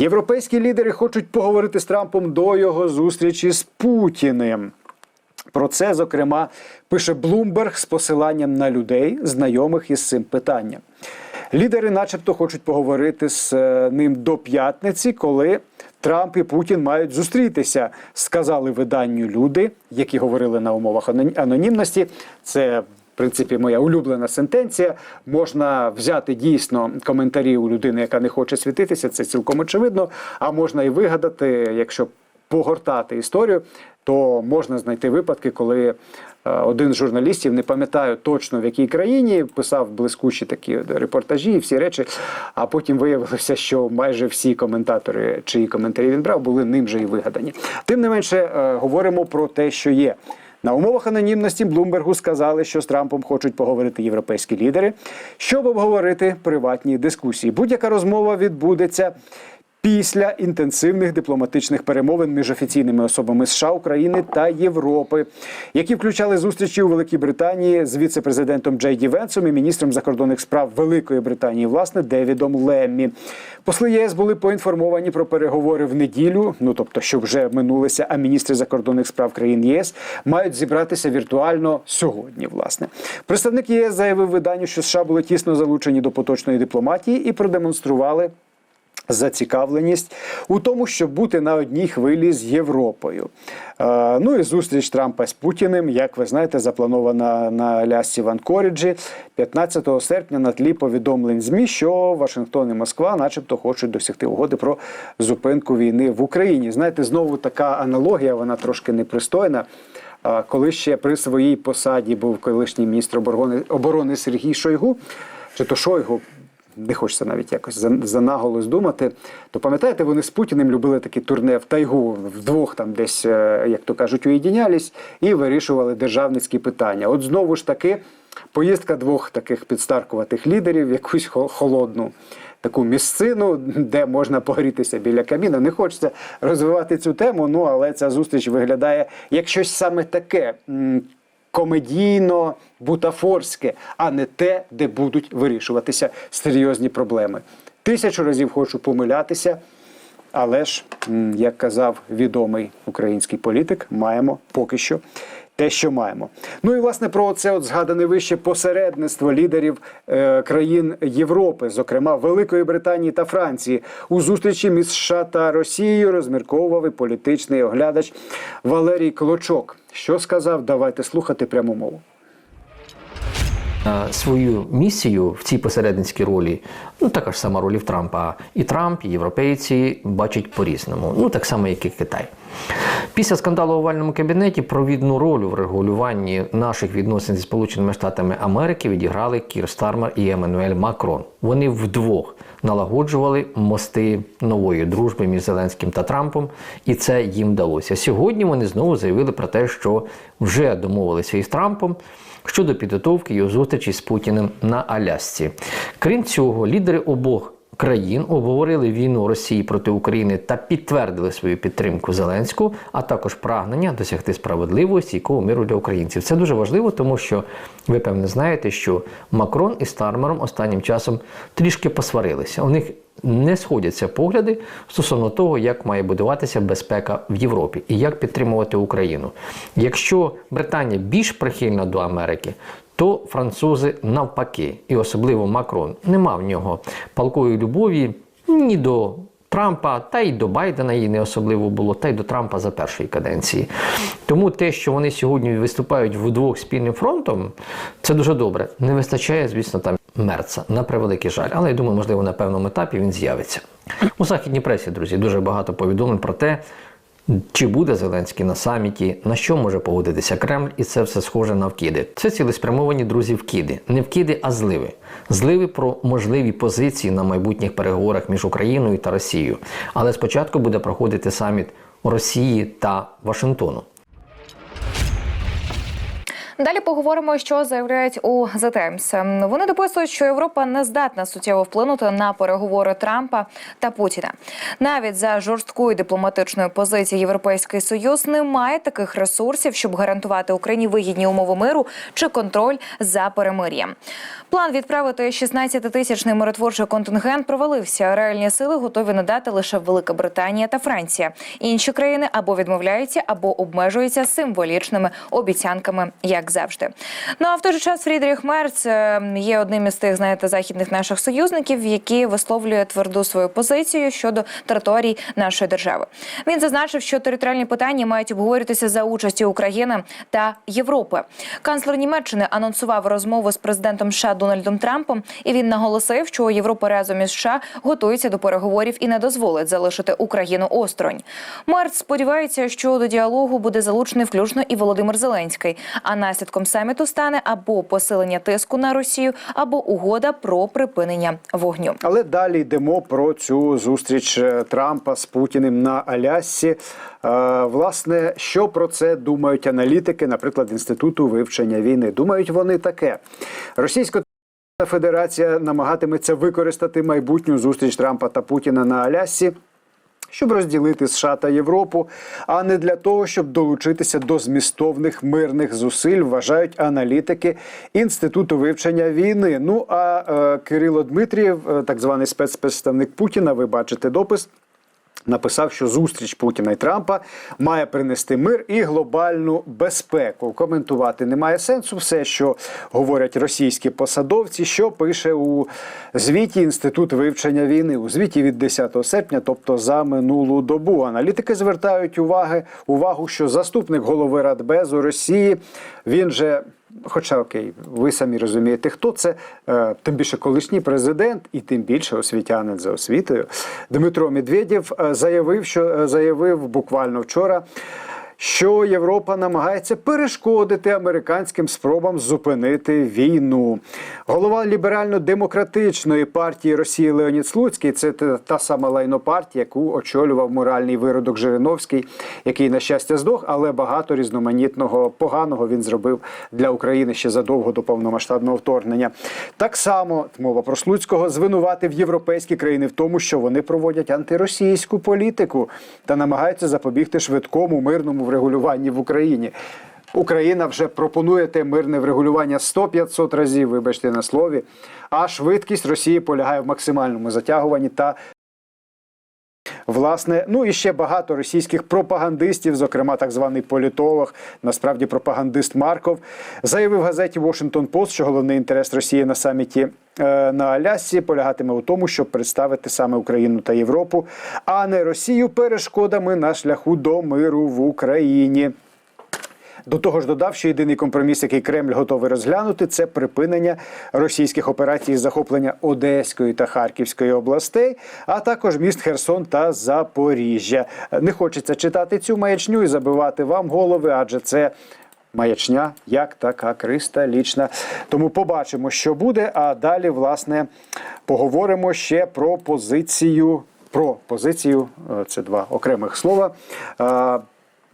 Європейські лідери хочуть поговорити з Трампом до його зустрічі з Путіним. Про це, зокрема, пише Блумберг з посиланням на людей, знайомих із цим питанням. Лідери, начебто, хочуть поговорити з е, ним до п'ятниці, коли Трамп і Путін мають зустрітися, сказали виданню люди, які говорили на умовах аноні- анонімності. Це принципі, моя улюблена сентенція. Можна взяти дійсно коментарі у людини, яка не хоче світитися, це цілком очевидно. А можна і вигадати, якщо погортати історію, то можна знайти випадки, коли е, один з журналістів, не пам'ятаю точно в якій країні, писав блискучі такі репортажі і всі речі. А потім виявилося, що майже всі коментатори, чиї коментарі він брав, були ним же і вигадані. Тим не менше, е, говоримо про те, що є. На умовах анонімності Блумбергу сказали, що з Трампом хочуть поговорити європейські лідери, щоб обговорити приватні дискусії. Будь-яка розмова відбудеться після інтенсивних дипломатичних перемовин між офіційними особами США, України та Європи, які включали зустрічі у Великій Британії з віце-президентом Джей Ді Венсом і міністром закордонних справ Великої Британії, власне, Девідом Леммі. Посли ЄС були поінформовані про переговори в неділю. Ну тобто, що вже минулися, а міністри закордонних справ країн єС мають зібратися віртуально сьогодні. Власне, представник ЄС заявив виданню, що США були тісно залучені до поточної дипломатії і продемонстрували зацікавленість у тому, щоб бути на одній хвилі з Європою. Е, ну і зустріч Трампа з Путіним, як ви знаєте, запланована на Алясці в Анкоріджі 15 серпня на тлі повідомлень ЗМІ, що Вашингтон і Москва, начебто, хочуть досягти угоди про зупинку війни в Україні. Знаєте, знову така аналогія, вона трошки непристойна. Коли ще при своїй посаді був колишній міністр оборони, оборони Сергій Шойгу, чи то Шойгу, не хочеться навіть якось за, за думати, то пам'ятаєте, вони з Путіним любили такі турне в тайгу, вдвох там десь, е, як то кажуть, уєдінялись і вирішували державницькі питання. От знову ж таки, поїздка двох таких підстаркуватих лідерів в якусь холодну. Таку місцину, де можна погрітися біля каміна. Не хочеться розвивати цю тему, ну але ця зустріч виглядає як щось саме таке комедійно бутафорське, а не те, де будуть вирішуватися серйозні проблеми. Тисячу разів хочу помилятися, але ж, як казав відомий український політик, маємо поки що те, що маємо. Ну і власне про це от згадане вище посередництво лідерів е, країн Європи, зокрема Великої Британії та Франції, у зустрічі між США та Росією розмірковував і політичний оглядач Валерій Клочок. Що сказав? Давайте слухати пряму мову. Е, свою місію в цій посередницькій ролі, ну така ж сама роль в Трампа. І Трамп, і європейці бачать по-різному, ну так само, як і Китай. Після скандалу в овальному кабінеті провідну роль в регулюванні наших відносин зі Сполученими Штатами Америки відіграли Кір Стармер і Еммануель Макрон. Вони вдвох налагоджували мости нової дружби між Зеленським та Трампом, і це їм вдалося. Сьогодні вони знову заявили про те, що вже домовилися із Трампом щодо підготовки його зустрічі з Путіним на Алясці. Крім цього, лідери обох країн обговорили війну Росії проти України та підтвердили свою підтримку Зеленського, а також прагнення досягти справедливого стійкого миру для українців. Це дуже важливо, тому що ви певне знаєте, що Макрон із Стармером останнім часом трішки посварилися. У них не сходяться погляди стосовно того, як має будуватися безпека в Європі і як підтримувати Україну. Якщо Британія більш прихильна до Америки, то французи навпаки, і особливо Макрон, нема в нього палкої любові ні до Трампа, та й до Байдена її не особливо було, та й до Трампа за першої каденції. Тому те, що вони сьогодні виступають вдвох спільним фронтом, це дуже добре. Не вистачає, звісно, там мерца на превеликий жаль. Але я думаю, можливо, на певному етапі він з'явиться. У західній пресі, друзі, дуже багато повідомлень про те, чи буде Зеленський на саміті, на що може погодитися Кремль, і це все схоже на вкиди. Це цілеспрямовані друзі вкиди. Не вкиди, а зливи. Зливи про можливі позиції на майбутніх переговорах між Україною та Росією. Але спочатку буде проходити саміт Росії та Вашингтону. Далі поговоримо, що заявляють у The Times. Вони дописують, що Європа не здатна суттєво вплинути на переговори Трампа та Путіна. Навіть за жорсткою дипломатичною позицією Європейський Союз не має таких ресурсів, щоб гарантувати Україні вигідні умови миру чи контроль за перемир'ям. План відправити 16-тисячний миротворчий контингент провалився. Реальні сили готові надати лише Велика Британія та Франція. Інші країни або відмовляються, або обмежуються символічними обіцянками, як завжди. Ну а в той же час Фрідріх Мерц е, є одним із тих, знаєте, західних наших союзників, які висловлює тверду свою позицію щодо територій нашої держави. Він зазначив, що територіальні питання мають обговорюватися за участі України та Європи. Канцлер Німеччини анонсував розмову з президентом США Дональдом Трампом, і він наголосив, що Європа разом із США готується до переговорів і не дозволить залишити Україну осторонь. Мерц сподівається, що до діалогу буде залучений включно і Володимир Зеленський. А наслідком саміту стане або посилення тиску на Росію, або угода про припинення вогню. Але далі йдемо про цю зустріч е, Трампа з Путіним на Алясці. Е, Власне, що про це думають аналітики, наприклад, інституту вивчення війни? Думають вони таке: Російська Федерація намагатиметься використати майбутню зустріч Трампа та Путіна на Алясці. Щоб розділити США та Європу, а не для того, щоб долучитися до змістовних мирних зусиль, вважають аналітики інституту вивчення війни. Ну а е, Кирило Дмитрієв, е, так званий спецпредставник Путіна, ви бачите допис. Написав, що зустріч Путіна і Трампа має принести мир і глобальну безпеку. Коментувати немає сенсу. Все, що говорять російські посадовці, що пише у звіті Інститут вивчення війни у звіті від 10 серпня, тобто за минулу добу. Аналітики звертають уваги увагу, що заступник голови Радбезу Росії він же. Хоча окей, ви самі розумієте, хто це, е, тим більше колишній президент, і тим більше освітянин за освітою. Дмитро Медведєв е, заявив, що е, заявив буквально вчора. Що Європа намагається перешкодити американським спробам зупинити війну. Голова ліберально-демократичної партії Росії Леонід Слуцький це та- сама лайнопартія, яку очолював моральний виродок Жириновський, який, на щастя, здох, але багато різноманітного поганого він зробив для України ще задовго до повномасштабного вторгнення. Так само мова про Слуцького звинуватив європейські країни в тому, що вони проводять антиросійську політику та намагаються запобігти швидкому мирному врегулюванні в Україні. Україна вже пропонує те мирне врегулювання 100-500 разів, вибачте на слові. А швидкість Росії полягає в максимальному затягуванні та Власне, ну і ще багато російських пропагандистів, зокрема так званий політолог, насправді пропагандист Марков, заявив газеті Washington Post, що головний інтерес Росії на саміті е, на Алясці полягатиме у тому, щоб представити саме Україну та Європу, а не Росію перешкодами на шляху до миру в Україні. До того ж, додав, що єдиний компроміс, який Кремль готовий розглянути, це припинення російських операцій з захоплення Одеської та Харківської областей, а також міст Херсон та Запоріжжя. Не хочеться читати цю маячню і забивати вам голови, адже це. Маячня як така кристалічна. Тому побачимо, що буде. А далі, власне, поговоримо ще про позицію. Про позицію е, це два окремих слова.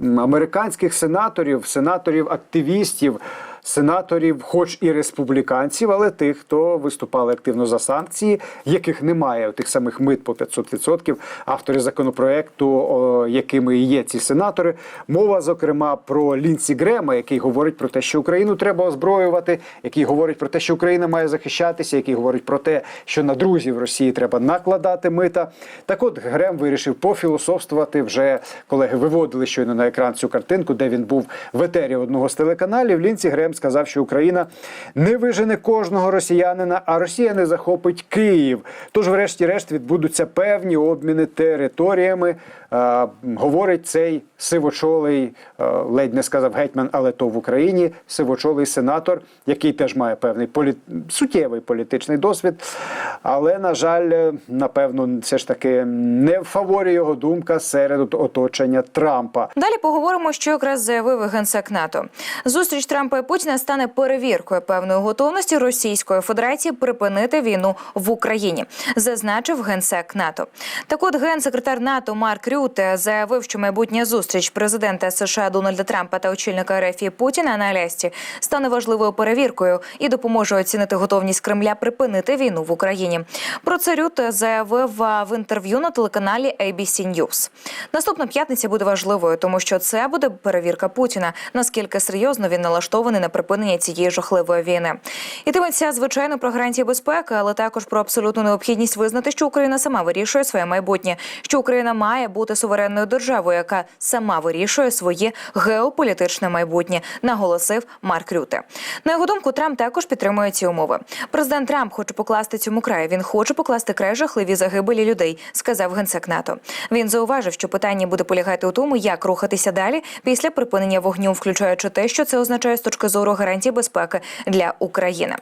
Американських сенаторів, сенаторів-активістів, сенаторів, хоч і республіканців, але тих, хто виступали активно за санкції, яких немає тих самих мит по 500%. Автори законопроекту, якими є ці сенатори. Мова, зокрема, про Лінсі Грема, який говорить про те, що Україну треба озброювати, який говорить про те, що Україна має захищатися, який говорить про те, що на друзів Росії треба накладати мита. Так от Грем вирішив пофілософствувати. Вже колеги виводили щойно на екран цю картинку, де він був в етері одного з телеканалів. Лінсі Грем сказав, що Україна не вижене кожного росіянина, а Росія не захопить Київ. Тож, врешті-решт, відбудуться певні обміни територіями. Е, говорить цей сивочолий, е, ледь не сказав гетьман, але то в Україні сивочолий сенатор, який теж має певний полі... суттєвий політичний досвід. Але, на жаль, е, напевно, все ж таки не в фаворі його думка серед оточення Трампа. Далі поговоримо, що якраз заявив генсек НАТО. Зустріч Трампа і Путіна стане перевіркою певної готовності Російської Федерації припинити війну в Україні, зазначив генсек НАТО. Так от генсекретар НАТО Марк Рюте заявив, що майбутня зустріч президента США Дональда Трампа та очільника РФ Путіна на Алясці стане важливою перевіркою і допоможе оцінити готовність Кремля припинити війну в Україні. Про це Рюте заявив в інтерв'ю на телеканалі ABC News. Наступна п'ятниця буде важливою, тому що це буде перевірка Путіна. Наскільки серйозно він налаштований на припинення цієї жахливої війни. Ітиметься звичайно про гарантії безпеки, але також про абсолютну необхідність визнати, що Україна сама вирішує своє майбутнє, що Україна має бути суверенною державою, яка сама вирішує своє геополітичне майбутнє, наголосив Марк Рюте. На його думку, Трамп також підтримує ці умови. Президент Трамп хоче покласти цьому край. Він хоче покласти край жахливі загибелі людей, сказав генсек НАТО. Він зауважив, що питання буде полягати у тому, як рухатися далі після припинення вогню, включаючи те, що це означає з точки зору гарантій безпеки для України.